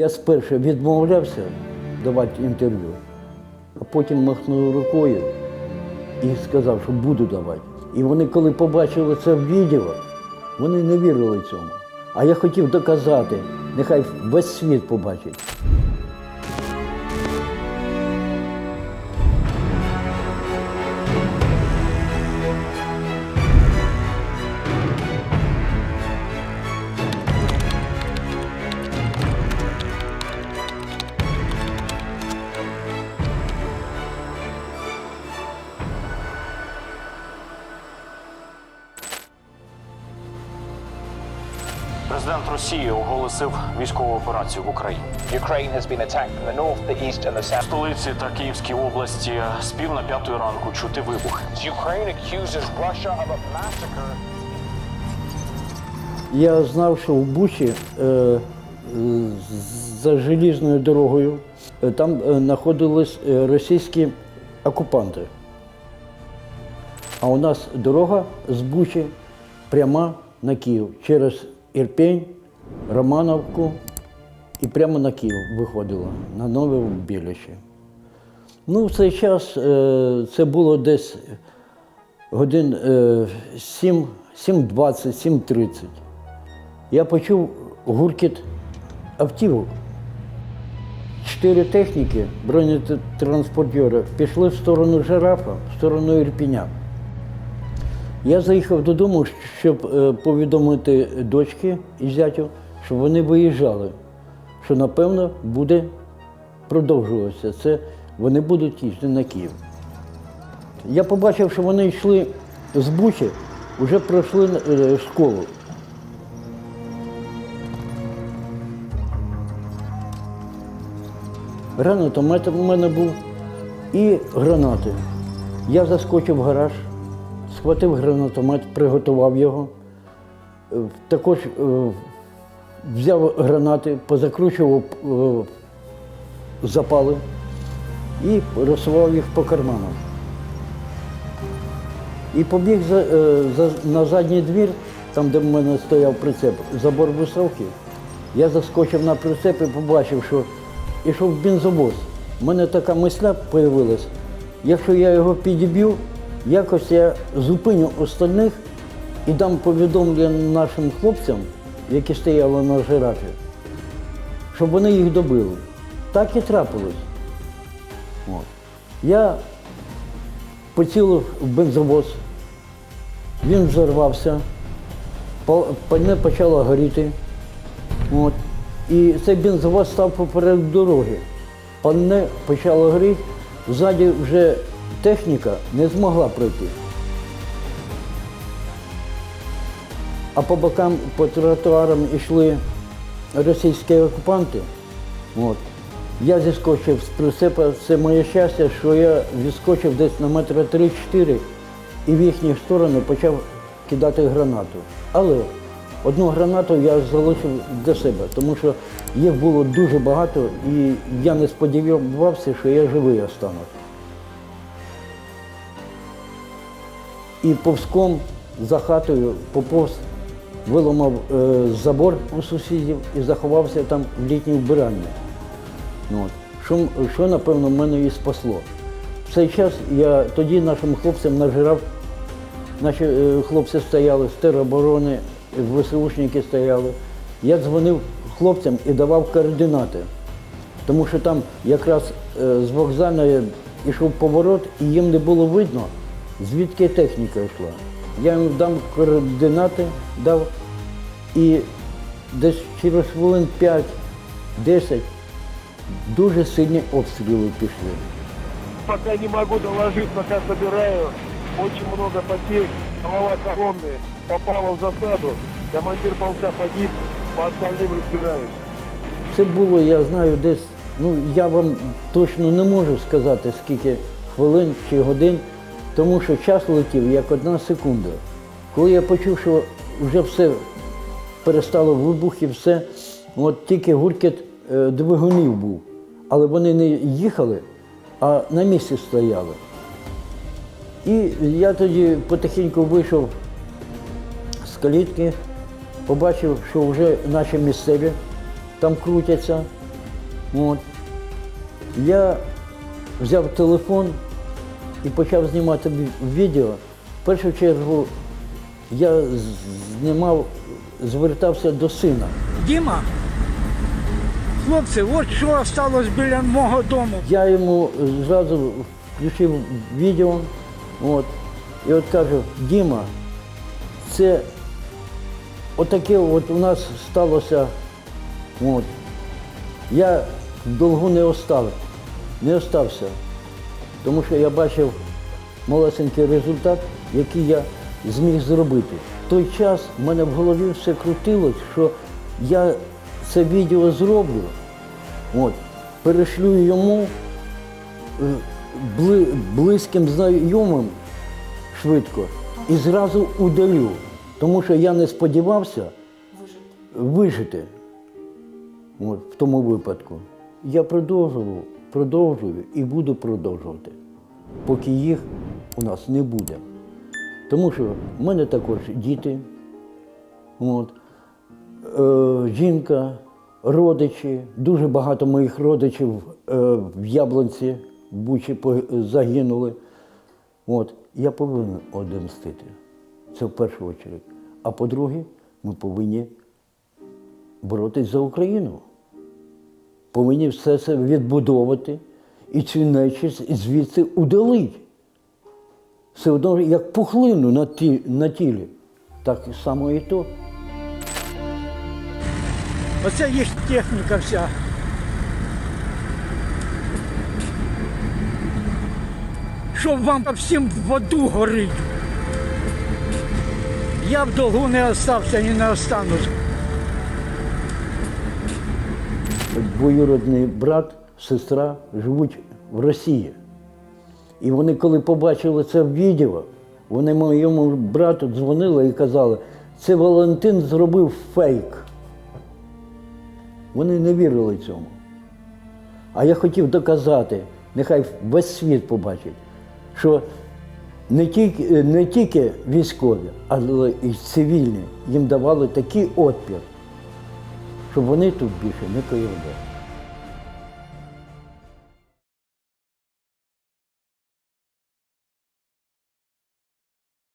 Я спершу відмовлявся давати інтерв'ю, а потім махнув рукою і сказав, що буду давати. І вони, коли побачили це в відео, вони не вірили цьому. А я хотів доказати, нехай весь світ побачить. Президент Росії оголосив військову операцію в Україні. Ukraine has been attacked from the north, the east, and the В south. столиці та Київській області з пів на п'ятої ранку чути вибухи. Ukraine accuses Russia of a massacre. Я знав, що в Бучі е, е, за желізною дорогою е, там е, знаходились е, російські окупанти. А у нас дорога з Бучі пряма на Київ через Ірпень, Романовку і прямо на Київ виходила на Нове Білище. Ну, в цей час е, це було десь годин е, 7, 7.20, 7.30. Я почув гуркіт автівок. Чотири техніки, бронетранспортери, пішли в сторону жирафа, в сторону Ірпіня. Я заїхав додому, щоб е, повідомити дочки і зятю, щоб вони виїжджали, що напевно буде продовжуватися. Це вони будуть їздити на Київ. Я побачив, що вони йшли з Бучі, вже пройшли е, школу. Гранатомет у мене був і гранати. Я заскочив в гараж, схватив гранатомет, приготував його. Е, Також е, взяв гранати, позакручував е, запали і розсував їх по карманам. І побіг за, за, на задній двір, там, де в мене стояв прицеп, забор високий. Я заскочив на прицеп і побачив, що йшов бензовоз. У мене така мисля з'явилась. Якщо я його підіб'ю, якось я зупиню остальних і дам повідомлення нашим хлопцям, які стояли на жирафі, щоб вони їх добили. Так і трапилось. От. Я поцілив в бензовоз, він взорвався, пальне почало горіти. От. І цей бензовоз став поперед дороги. Пальне почало горіти, ззаді вже техніка не змогла пройти. А по бокам, по тротуарам йшли російські окупанти. От. Я зіскочив з прицепа, це моє щастя, що я відскочив десь на метра 3-4 і в їхню сторону почав кидати гранату. Але одну гранату я залишив для себе, тому що їх було дуже багато і я не сподівався, що я живий останусь. І повзком за хатою поповз, виламав е, забор у сусідів і заховався там в літній вбиранні. Ну, От. Що, що, напевно, мене і спасло. В цей час я тоді нашим хлопцям нажирав, наші е, хлопці стояли з тероборони, ВСУшники стояли. Я дзвонив хлопцям і давав координати. Тому що там якраз е, з вокзальної йшов поворот, і їм не було видно, звідки техніка йшла. Я їм дам координати, дав, і десь через хвилин 5-10 дуже сильні обстріли пішли. Пока не могу доложить, пока собираю. Очень много потерь. Голова колонны попала в засаду. Командир полка погиб. По остальным разбираюсь. Це було, я знаю, десь, ну я вам точно не можу сказати, скільки хвилин чи годин, тому що час летів як одна секунда. Коли я почув, що вже все перестало вибух і все, от тільки гуркіт е, двигунів був. Але вони не їхали, а на місці стояли. І я тоді потихеньку вийшов з калітки, побачив, що вже наші місцеві там крутяться. От. Я взяв телефон і почав знімати відео. В першу чергу я знімав, звертався до сина. Діма, хлопці, от що сталося біля мого дому. Я йому зразу включив відео, от, і от кажу, Діма, це отаке от у нас сталося. От. Я в долгу не остав, не остався, тому що я бачив малесенький результат, який я зміг зробити. В той час в мене в голові все крутилось, що я це відео зроблю, от, перешлю йому е, бли- близьким знайомим швидко і зразу удалю. Тому що я не сподівався вижити от, в тому випадку. Я продовжував, продовжую і буду продовжувати, поки їх у нас не буде. Тому що в мене також діти, от, е, жінка, родичі, дуже багато моїх родичів е, в Яблонці, в Бучі загинули. От, я повинен одемстити. Це в першу чергу. А по-друге, ми повинні боротись за Україну. Повинні все це відбудовувати і цю нечість звідси удалить. Все одно як пухлину на, ті, на тілі. Так само і то. Оце їх техніка вся. Щоб вам всім в воду горить. Я в долгу не остався і не останусь. Двоюродний брат, сестра живуть в Росії. І вони, коли побачили це в відео, вони моєму брату дзвонили і казали, це Валентин зробив фейк. Вони не вірили цьому. А я хотів доказати, нехай весь світ побачить, що не тільки, не тільки військові, але і цивільні їм давали такий отпір, щоб вони тут більше не появлялися.